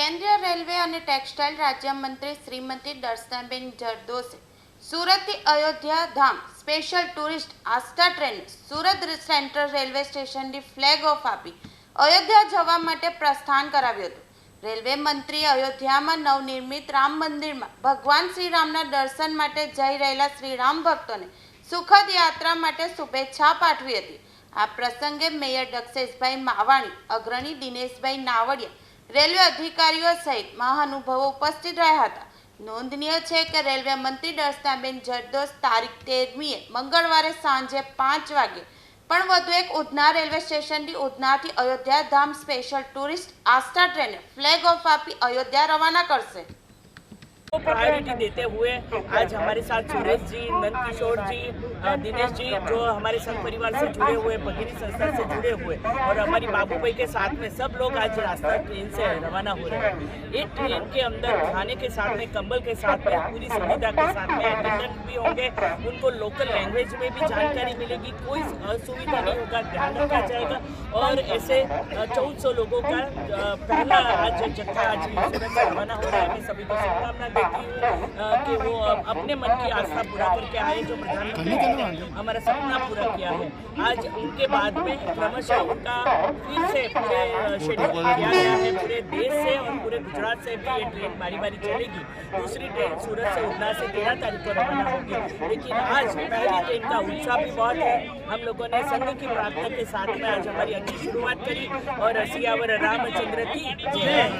કેન્દ્રીય રેલવે અને ટેક્સટાઇલ રાજ્યમંત્રી શ્રીમતી દર્શનાબેન જરદોસે સુરતથી Ayodhya Dham special tourist Aastha train Surat central railway સ્ટેશનની ફ્લેગ ઓફ આપી અયોધ્યા જવા માટે પ્રસ્થાન કરાવ્યું હતું. રેલવે મંત્રીએ અયોધ્યામાં નવનિર્મિત રામ મંદિરમાં ભગવાન શ્રીરામના દર્શન માટે જઈ રહેલા શ્રીરામ ભક્તોને સુખદ યાત્રા માટે શુભેચ્છા પાઠવી હતી. આ પ્રસંગે મેયર દક્ષેશભાઈ માવાણી, અગ્રણી દિનેશભાઈ નાવડિયા રેલવે અધિકારીઓ સહિત મહાનુભાવો ઉપસ્થિત રહ્યા હતા. નોંધનીય છે કે રેલવે મંત્રી દર્શનાબેન જરદોસ તારીખ તેરમીએ મંગળવારે સાંજે પાંચ વાગે પણ વધુ એક ઉધના રેલવે સ્ટેશનથી ઉધનાથી અયોધ્યા ધામ સ્પેશિયલ ટુરિસ્ટ આસ્થા ટ્રેને ફ્લેગ ઓફ આપી અયોધ્યા રવાના કરશે. को प्रायोरिटी देते हुए आज हमारे साथ सुरेश जी नंद किशोर जी दिनेश जी, जो हमारे संघ परिवार से जुड़े हुए भगिनी संस्था से जुड़े हुए और हमारी बाबू भाई के साथ में सब लोग आज रास्ता ट्रेन से रवाना हो रहे हैं। एक ट्रेन के अंदर खाने के साथ में, कंबल के साथ में, पूरी सुविधा के साथ में अटेंडेंट भी होंगे। उनको लोकल लैंग्वेज में भी जानकारी मिलेगी। कोई असुविधा नहीं होगा, ध्यान रखा जाएगा। और ऐसे चौदह लोगों का पहला आज जत्था आज रवाना हो रहा है। सभी को शुभकामना देती हूँ कि वो अपने मन की आस्था पूरा करके आए जो प्रधानमंत्री ने हमारा सपना पूरा किया है। आज उनके बाद में क्रमशः उनका फिर से पूरे शेड्यूल किया गया है। पूरे देश से और पूरे गुजरात से भी ये ट्रेन बारी बारी चलेगी। दूसरी ट्रेन सूरत से उड़ना से तेरह तारीख को रवाना होगी। लेकिन आज पहली ट्रेन का उत्साह भी बहुत है। हम लोगों ने संघ की प्रार्थना के साथ में आज हमारी अच्छी शुरुआत करी और सियावर रामचंद्र की जय।